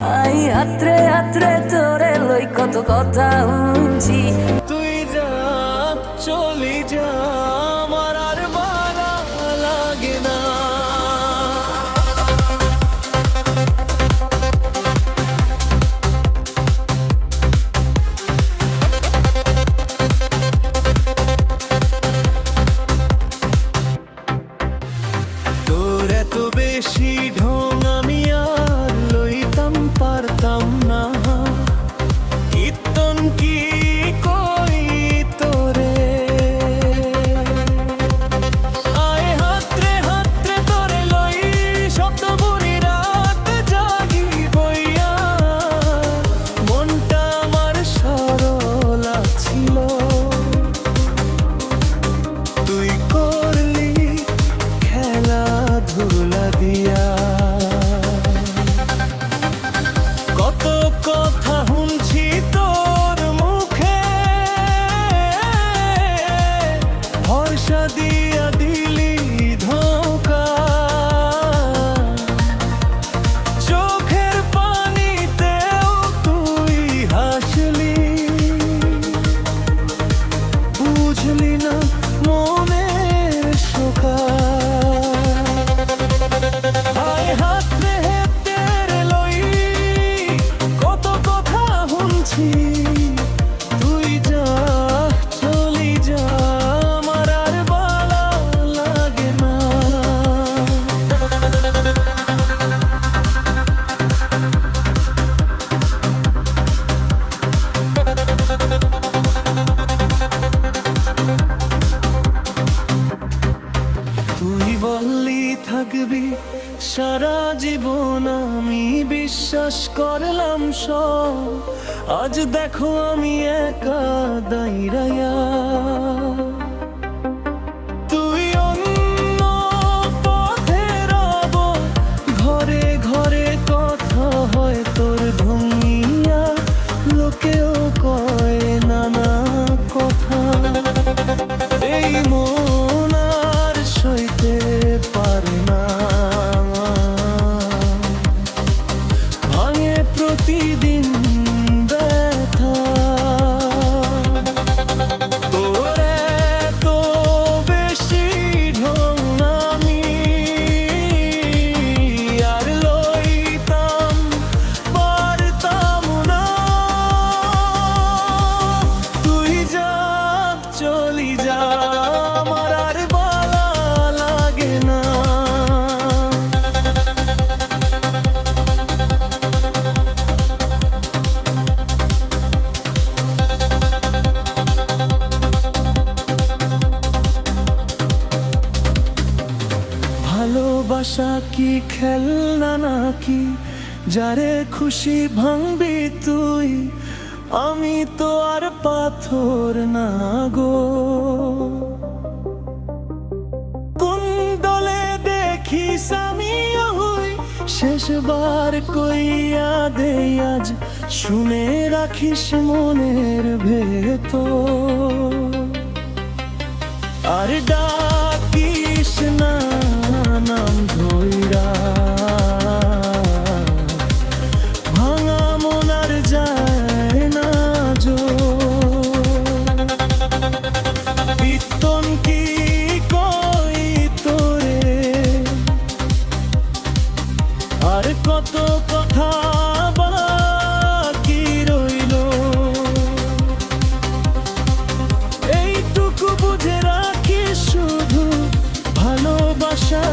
I হাত্রে হাত্রে তোরে লই কত কথা তুই যা, চলি যা, আমার আর না। বেশি সারা জীবন আমি বিশ্বাস করলাম সব। আজ দেখো আমি একা দাইরায়া ভালোবাসা কি খেলনা নাকি? যারে খুশি ভাঙবি তুই? আমি তো আর পাথর না গো। কোন দলে দেখিস আমি হই শেষবার কইয়া দে আজ। শুনে রাখিস মনের ভেতর। আর ডাকিস আর কত কথা বলা কি রইল? এইটুকু বুঝে রাখি শুধু ভালোবাসা।